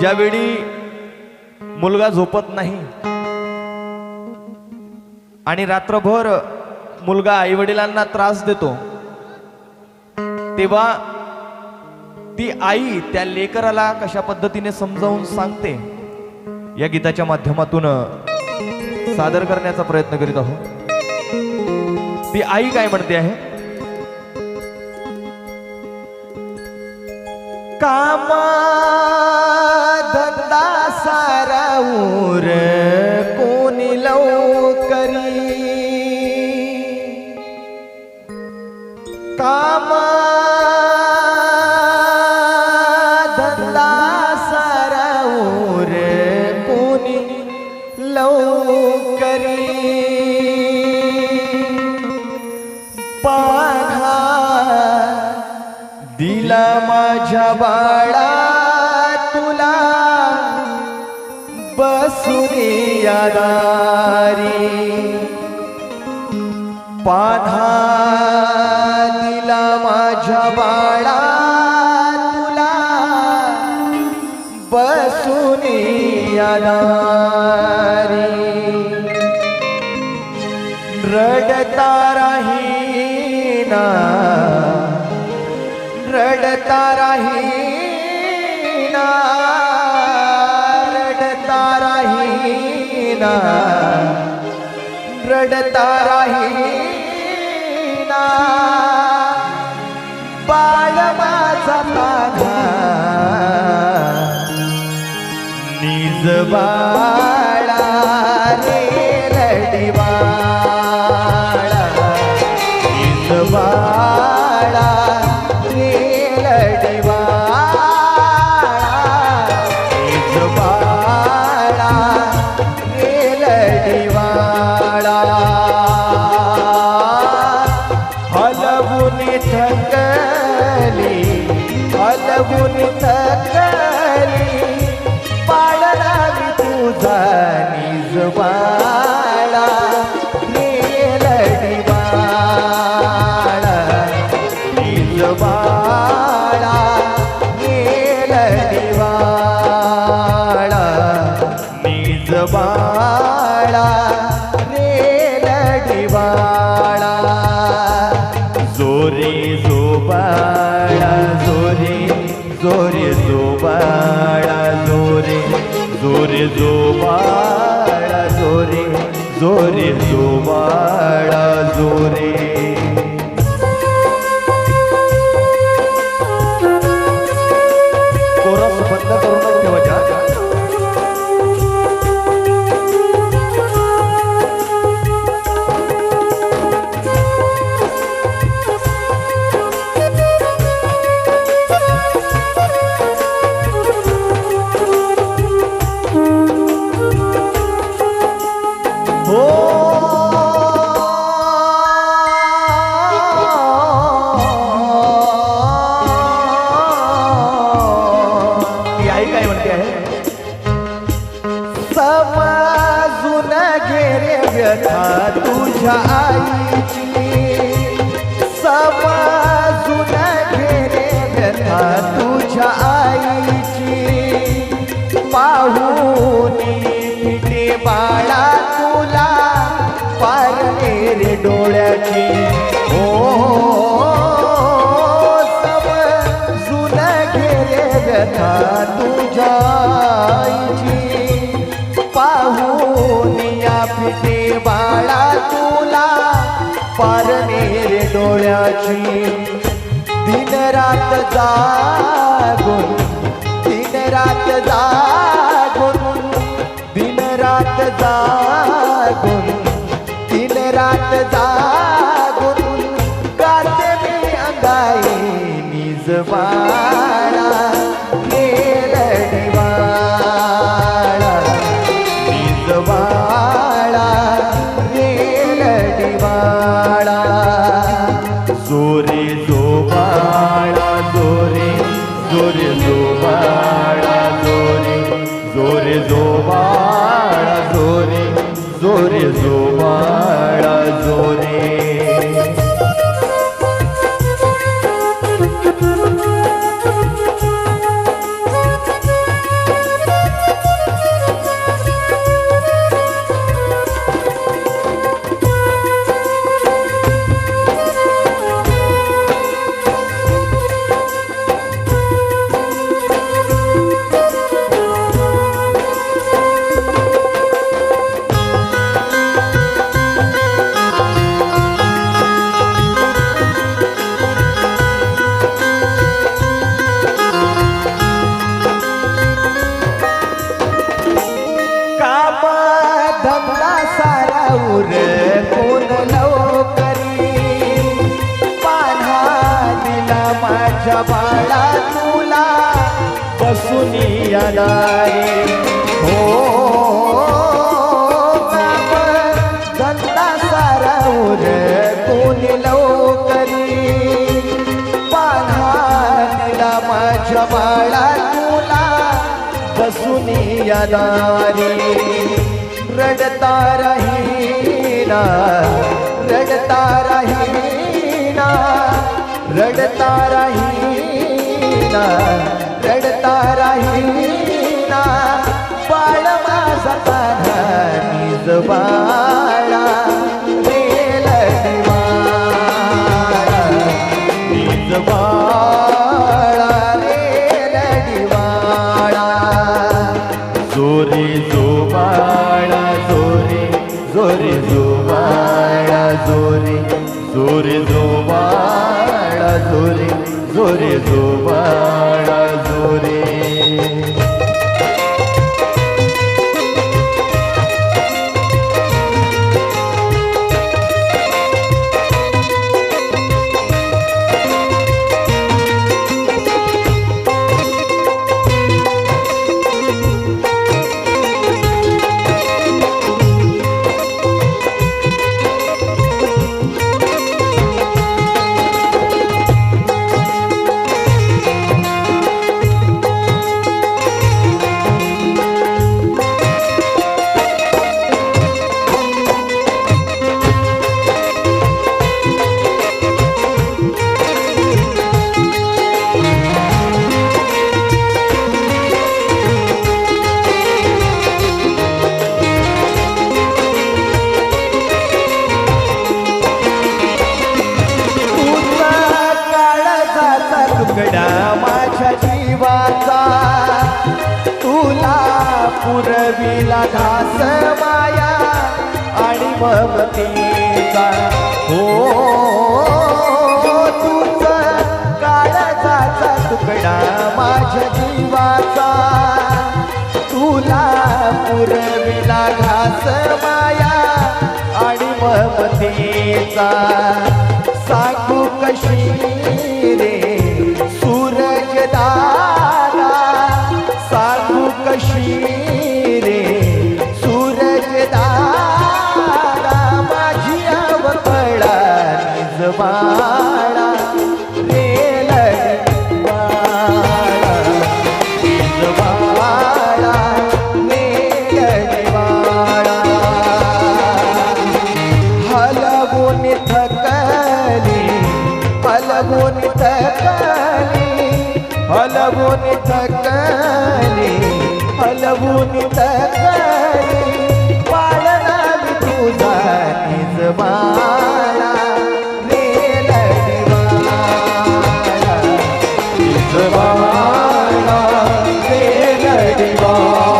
ज्यावेळी मुलगा झोपत नाही आणि रात्रभर मुलगा आई वडिलांना त्रास देतो तेव्हा ती आई त्या लेकराला कशा पद्धतीने समजावून सांगते या गीताच्या माध्यमातून सादर करण्याचा प्रयत्न करीत आहोत ती आई काय म्हणते आहे? कामा धंदा साराऊर कोणी लवकरी. काम धंदा साराऊर कोणी लवकरी. पाघा दिला माझ्या बाळा यादारी पाधा दिला माझ्या बाळा तुला बसून यादारी. रडता राहीना रडता राहीना ना रडता राहीना बाळ माझा माझा निजबा पाळणावी तुझा निजवा. so উঠাই डोळ्याची दिन रात जागून दिन रात जागून दिन रात जागून दिन रात जागून गाते मी अंगाई निजवाळा बाळा नेलडी बाळा राहीना रडता राहीना रडता राहीना रडता राहीना बाळ माझा कान्हा निजबा arvoredo घास माया आणि ममतीचा हो तुझ काळजाचा तुकडा माझ्या जीवाचा. तुला पुरविला घास माया आणि ममतीचा साखू कशी रे? हलवून थकली हलवून थकली पाळणा मी तुझा निज बाळा रेलडी बाळा